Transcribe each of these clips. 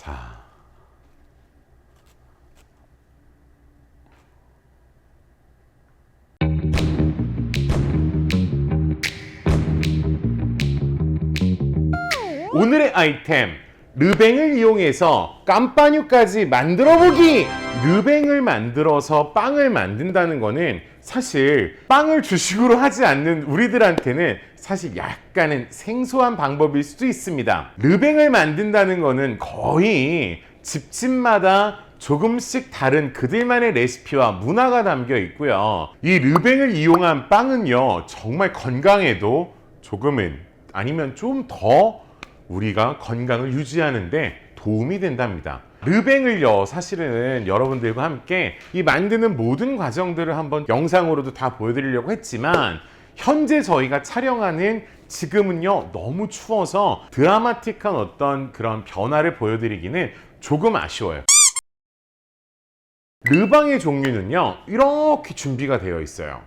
자. 오늘의 아이템 르뱅을 이용해서 깜빠뉴까지 만들어 보기 르뱅을 만들어서 빵을 만든다는 거는 사실 빵을 주식으로 하지 않는 우리들한테는 사실 약간은 생소한 방법일 수도 있습니다 르뱅을 만든다는 거는 거의 집집마다 조금씩 다른 그들만의 레시피와 문화가 담겨 있고요 이 르뱅을 이용한 빵은요 정말 건강에도 조금은 아니면 좀 더 우리가 건강을 유지하는데 도움이 된답니다. 르뱅을요, 사실은 여러분들과 함께 이 만드는 모든 과정들을 한번 영상으로도 다 보여드리려고 했지만, 현재 저희가 촬영하는 지금은요, 너무 추워서 드라마틱한 어떤 그런 변화를 보여드리기는 조금 아쉬워요. 르방의 종류는요, 이렇게 준비가 되어 있어요.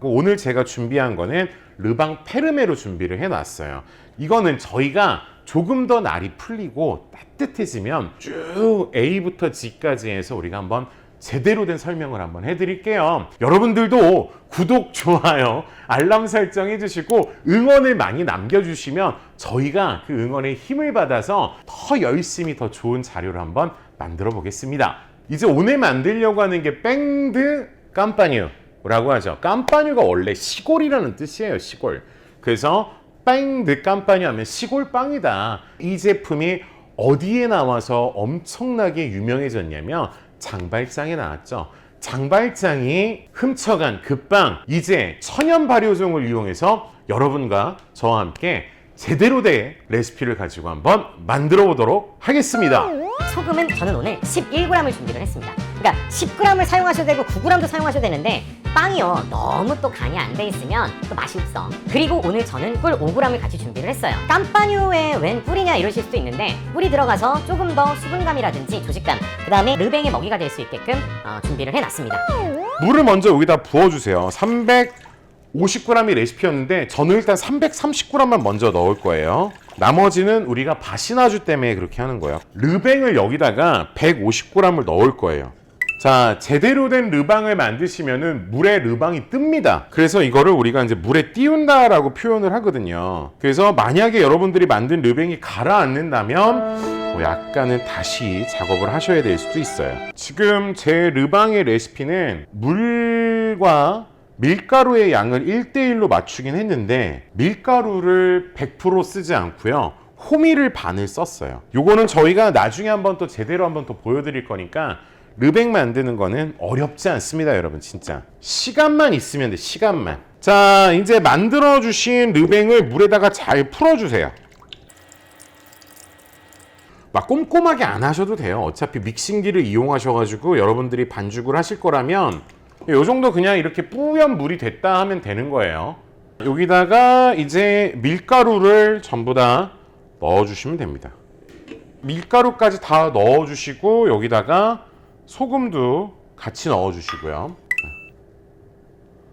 오늘 제가 준비한 거는 르방 페르메로 준비를 해놨어요. 이거는 저희가 조금 더 날이 풀리고 따뜻해지면 쭉 A부터 G까지 해서 우리가 한번 제대로 된 설명을 한번 해드릴게요. 여러분들도 구독, 좋아요, 알람 설정 해주시고 응원을 많이 남겨주시면 저희가 그 응원에 힘을 받아서 더 열심히 더 좋은 자료를 한번 만들어 보겠습니다. 이제 오늘 만들려고 하는 게 뺑드 깜빠뉴. 라고 하죠. 깜빠뉴가 원래 시골이라는 뜻이에요. 시골. 그래서 뺑드 깜빠뉴 하면 시골 빵이다. 이 제품이 어디에 나와서 엄청나게 유명해졌냐면 장발장에 나왔죠. 장발장이 훔쳐간 그 빵 이제 천연 발효종을 이용해서 여러분과 저와 함께 제대로 된 레시피를 가지고 한번 만들어 보도록 하겠습니다. 소금은 저는 오늘 11g을 준비를 했습니다. 그러니까 10g을 사용하셔도 되고 9g도 사용하셔도 되는데 빵이요 너무 또 간이 안 돼 있으면 또 맛이 없어. 그리고 오늘 저는 꿀 5g을 같이 준비를 했어요. 깜빠뉴에 웬 꿀이냐 이러실 수도 있는데 꿀이 들어가서 조금 더 수분감이라든지 조직감, 그 다음에 르뱅의 먹이가 될 수 있게끔 어, 준비를 해놨습니다. 물을 먼저 여기다 부어주세요. 350g이 레시피였는데 저는 일단 330g만 먼저 넣을 거예요. 나머지는 우리가 바시나주 때문에 그렇게 하는 거예요. 르뱅을 여기다가 150g을 넣을 거예요. 자, 제대로 된 르방을 만드시면은 물에 르방이 뜹니다. 그래서 이거를 우리가 이제 물에 띄운다라고 표현을 하거든요. 그래서 만약에 여러분들이 만든 르뱅이 가라앉는다면 뭐 약간은 다시 작업을 하셔야 될 수도 있어요. 지금 제 르방의 레시피는 물과 밀가루의 양을 1대1로 맞추긴 했는데 밀가루를 100% 쓰지 않고요. 호미를 반을 썼어요. 요거는 저희가 나중에 한번 또 제대로 한번 또 보여드릴 거니까 르뱅 만드는 거는 어렵지 않습니다, 여러분. 진짜. 시간만 있으면 돼, 시간만. 자, 이제 만들어 주신 르뱅을 물에다가 잘 풀어 주세요. 막 꼼꼼하게 안 하셔도 돼요. 어차피 믹싱기를 이용하셔 가지고 여러분들이 반죽을 하실 거라면 요 정도 그냥 이렇게 뿌연 물이 됐다 하면 되는 거예요. 여기다가 이제 밀가루를 전부 다 넣어 주시면 됩니다. 밀가루까지 다 넣어 주시고 여기다가 소금도 같이 넣어주시고요.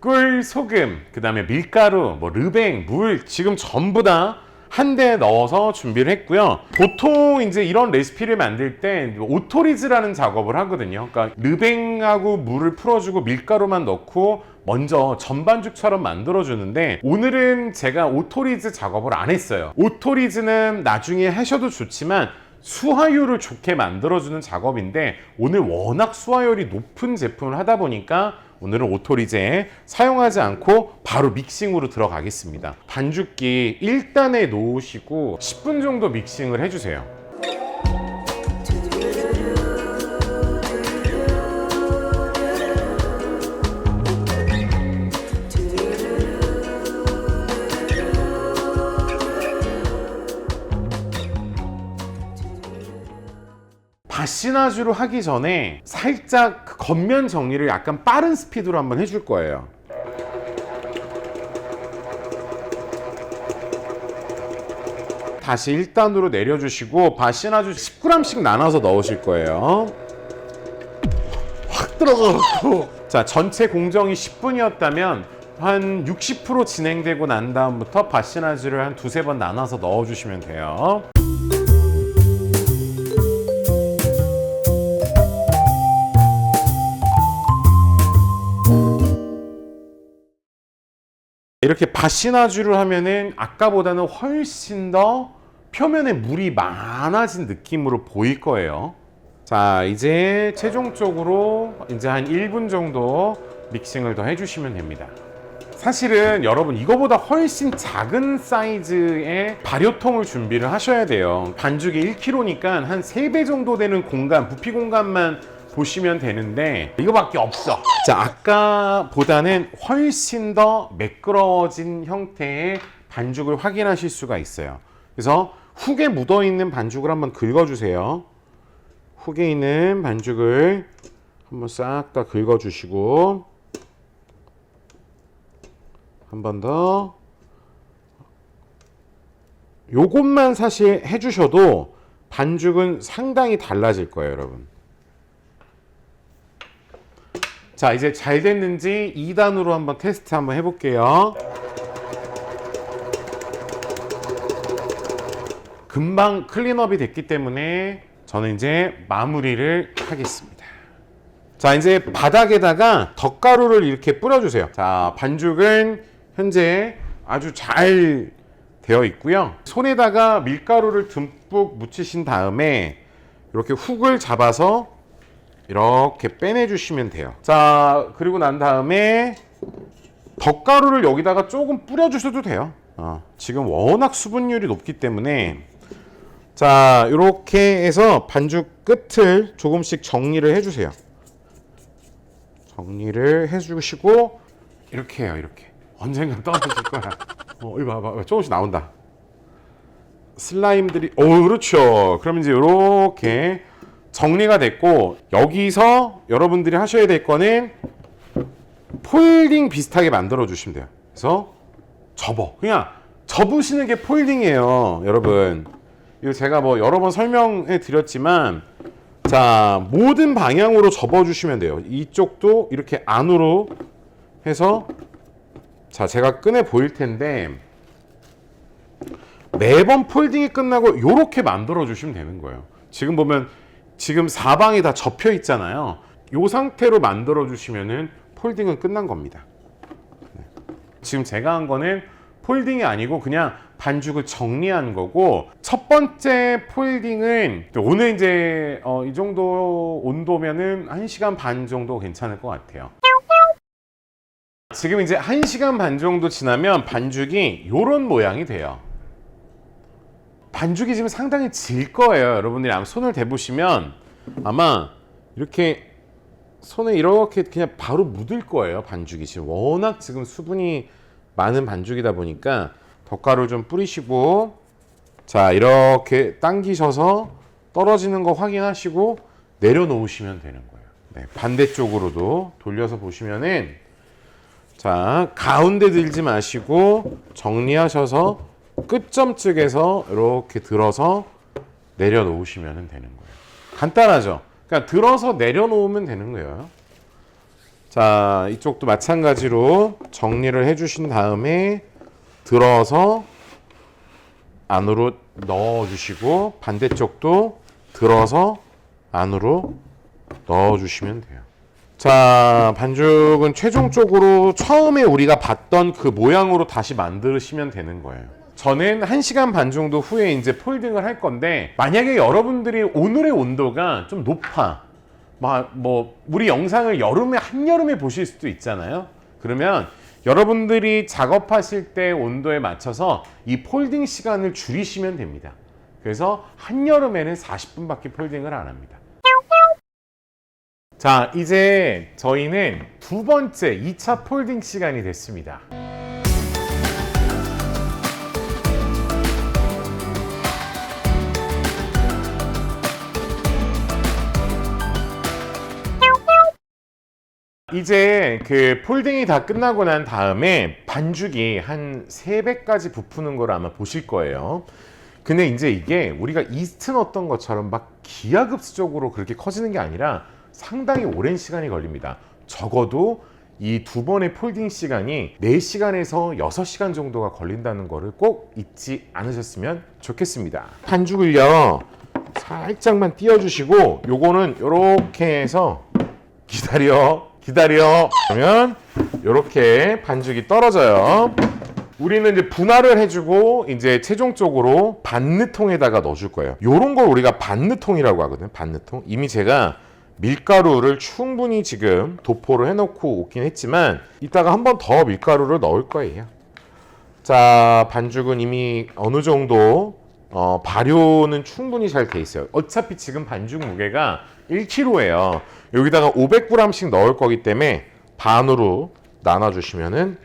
꿀, 소금, 그 다음에 밀가루, 뭐 르뱅, 물 지금 전부 다 한대 넣어서 준비를 했고요. 보통 이제 이런 레시피를 만들 때 오토리즈라는 작업을 하거든요. 그러니까 르뱅하고 물을 풀어주고 밀가루만 넣고 먼저 전반죽처럼 만들어주는데 오늘은 제가 오토리즈 작업을 안 했어요. 오토리즈는 나중에 하셔도 좋지만 수화율을 좋게 만들어주는 작업인데 오늘 워낙 수화율이 높은 제품을 하다 보니까 오늘은 오토리제 사용하지 않고 바로 믹싱으로 들어가겠습니다. 반죽기 1단에 놓으시고 10분 정도 믹싱을 해주세요. 바시나주로 하기 전에 살짝 그 겉면 정리를 약간 빠른 스피드로 한번 해줄 거예요. 다시 1단으로 내려주시고 바시나주 10g씩 나눠서 넣으실 거예요. 확 들어가고 자 전체 공정이 10분이었다면 한 60% 진행되고 난 다음부터 바시나주를 한 두세 번 나눠서 넣어주시면 돼요. 이렇게 바시나주를 하면은 아까보다는 훨씬 더 표면에 물이 많아진 느낌으로 보일 거예요. 자, 이제 최종적으로 이제 한 1분 정도 믹싱을 더 해주시면 됩니다. 사실은 여러분 이거보다 훨씬 작은 사이즈의 발효통을 준비를 하셔야 돼요. 반죽이 1kg니까 한 3배 정도 되는 공간, 부피 공간만 보시면 되는데 이거밖에 없어. 자, 아까보다는 훨씬 더 매끄러워진 형태의 반죽을 확인하실 수가 있어요. 그래서 훅에 묻어 있는 반죽을 한번 긁어주세요. 훅에 있는 반죽을 한번 싹 다 긁어주시고 한 번 더. 요것만 사실 해주셔도 반죽은 상당히 달라질 거예요, 여러분. 자, 이제 잘 됐는지 2단으로 한번 테스트 한번 해볼게요. 금방 클린업이 됐기 때문에 저는 이제 마무리를 하겠습니다. 자, 이제 바닥에다가 덧가루를 이렇게 뿌려주세요. 자, 반죽은 현재 아주 잘 되어 있고요. 손에다가 밀가루를 듬뿍 묻히신 다음에 이렇게 훅을 잡아서 이렇게 빼내주시면 돼요. 자, 그리고 난 다음에 덧가루를 여기다가 조금 뿌려주셔도 돼요. 어, 지금 워낙 수분율이 높기 때문에 자, 이렇게 해서 반죽 끝을 조금씩 정리를 해주세요. 정리를 해주시고 이렇게 해요, 이렇게. 언젠가 떨어질 거야. 어, 이거 봐봐, 조금씩 나온다. 슬라임들이, 오, 그렇죠. 그럼 이제 이렇게 정리가 됐고 여기서 여러분들이 하셔야 될 거는 폴딩 비슷하게 만들어 주시면 돼요. 그래서 접어. 그냥 접으시는 게 폴딩이에요, 여러분. 이거 제가 뭐 여러 번 설명해 드렸지만 자, 모든 방향으로 접어 주시면 돼요. 이쪽도 이렇게 안으로 해서 자, 제가 꺼내 보일 텐데 매번 폴딩이 끝나고 이렇게 만들어 주시면 되는 거예요. 지금 보면 지금 사방이 다 접혀 있잖아요. 이 상태로 만들어 주시면은 폴딩은 끝난 겁니다. 네. 지금 제가 한 거는 폴딩이 아니고 그냥 반죽을 정리한 거고 첫 번째 폴딩은 오늘 이제 어, 이 정도 온도면은 1시간 반 정도 괜찮을 것 같아요. 지금 이제 1시간 반 정도 지나면 반죽이 이런 모양이 돼요. 반죽이 지금 상당히 질 거예요. 여러분들이 아마 손을 대보시면 아마 이렇게 손에 이렇게 그냥 바로 묻을 거예요. 반죽이 지금 워낙 지금 수분이 많은 반죽이다 보니까 덧가루 좀 뿌리시고 자 이렇게 당기셔서 떨어지는 거 확인하시고 내려놓으시면 되는 거예요. 네, 반대쪽으로도 돌려서 보시면은 자 가운데 들지 마시고 정리하셔서 끝점 쪽에서 이렇게 들어서 내려놓으시면 되는 거예요. 간단하죠? 그냥 들어서 내려놓으면 되는 거예요. 자, 이쪽도 마찬가지로 정리를 해주신 다음에 들어서 안으로 넣어주시고 반대쪽도 들어서 안으로 넣어주시면 돼요. 자, 반죽은 최종적으로 처음에 우리가 봤던 그 모양으로 다시 만드시면 되는 거예요. 저는 1시간 반 정도 후에 이제 폴딩을 할 건데 만약에 여러분들이 오늘의 온도가 좀 높아. 막 뭐 우리 영상을 여름에 한여름에 보실 수도 있잖아요. 그러면 여러분들이 작업하실 때 온도에 맞춰서 이 폴딩 시간을 줄이시면 됩니다. 그래서 한여름에는 40분밖에 폴딩을 안 합니다. 자, 이제 저희는 두 번째 2차 폴딩 시간이 됐습니다. 이제 그 폴딩이 다 끝나고 난 다음에 반죽이 한 3배까지 부푸는 걸 아마 보실 거예요. 근데 이제 이게 우리가 이스트 넣었던 것처럼 막 기하급수적으로 그렇게 커지는 게 아니라 상당히 오랜 시간이 걸립니다. 적어도 이 두 번의 폴딩 시간이 4시간에서 6시간 정도가 걸린다는 거를 꼭 잊지 않으셨으면 좋겠습니다. 반죽을요, 살짝만 띄워주시고, 요거는 요렇게 해서 기다려, 기다려. 그러면 요렇게 반죽이 떨어져요. 우리는 이제 분할을 해주고 이제 최종적으로 반느통에다가 넣어줄 거예요. 요런 걸 우리가 반느통이라고 하거든요. 반느통. 이미 제가 밀가루를 충분히 지금 도포를 해놓고 오긴 했지만 이따가 한 번 더 밀가루를 넣을 거예요. 자, 반죽은 이미 어느 정도 어, 발효는 충분히 잘 돼 있어요. 어차피 지금 반죽 무게가 1kg예요. 여기다가 500g씩 넣을 거기 때문에 반으로 나눠주시면은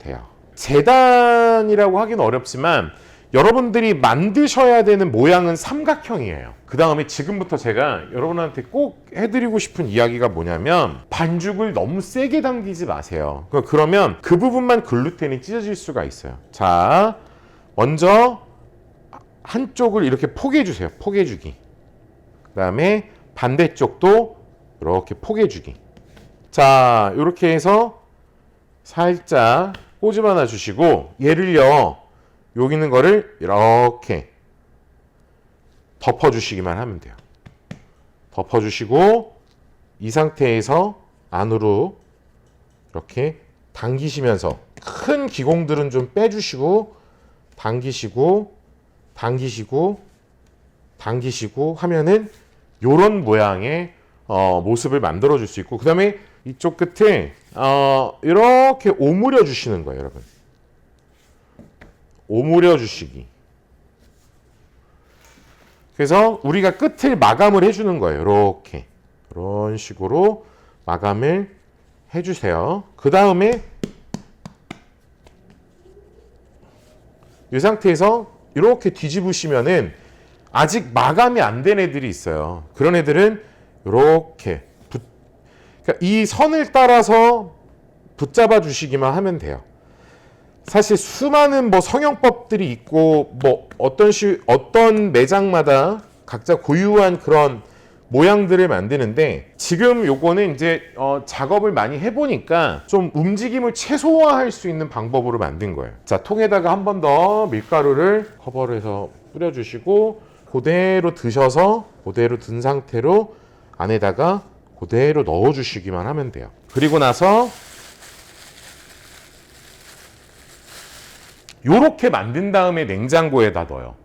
돼요. 재단이라고 하긴 어렵지만 여러분들이 만드셔야 되는 모양은 삼각형이에요. 그 다음에 지금부터 제가 여러분한테 꼭 해드리고 싶은 이야기가 뭐냐면 반죽을 너무 세게 당기지 마세요. 그- 그러면 그 부분만 글루텐이 찢어질 수가 있어요. 자, 먼저 한쪽을 이렇게 포개주세요. 포개주기. 그 다음에 반대쪽도 이렇게 포개주기. 자, 이렇게 해서 살짝 꼬집어놔 주시고 얘를요 여기 있는 거를 이렇게 덮어 주시기만 하면 돼요. 덮어 주시고 이 상태에서 안으로 이렇게 당기시면서 큰 기공들은 좀 빼주시고 당기시고 당기시고 당기시고 하면은 요런 모양의 어, 모습을 만들어 줄 수 있고 그 다음에 이쪽 끝에 어, 이렇게 오므려 주시는 거예요 여러분. 오므려 주시기. 그래서 우리가 끝을 마감을 해 주는 거예요 이렇게. 이런 식으로 마감을 해 주세요. 그 다음에 이 상태에서 이렇게 뒤집으시면은 아직 마감이 안 된 애들이 있어요. 그런 애들은 이렇게 붙, 그러니까 이 선을 따라서 붙잡아 주시기만 하면 돼요. 사실 수많은 뭐 성형법들이 있고 뭐 어떤 시 어떤 매장마다 각자 고유한 그런 모양들을 만드는데 지금 요거는 이제 어, 작업을 많이 해보니까 좀 움직임을 최소화할 수 있는 방법으로 만든 거예요. 자 통에다가 한 번 더 밀가루를 커버를 해서 뿌려주시고 그대로 드셔서 그대로 든 상태로 안에다가 그대로 넣어주시기만 하면 돼요. 그리고 나서 요렇게 만든 다음에 냉장고에다 넣어요.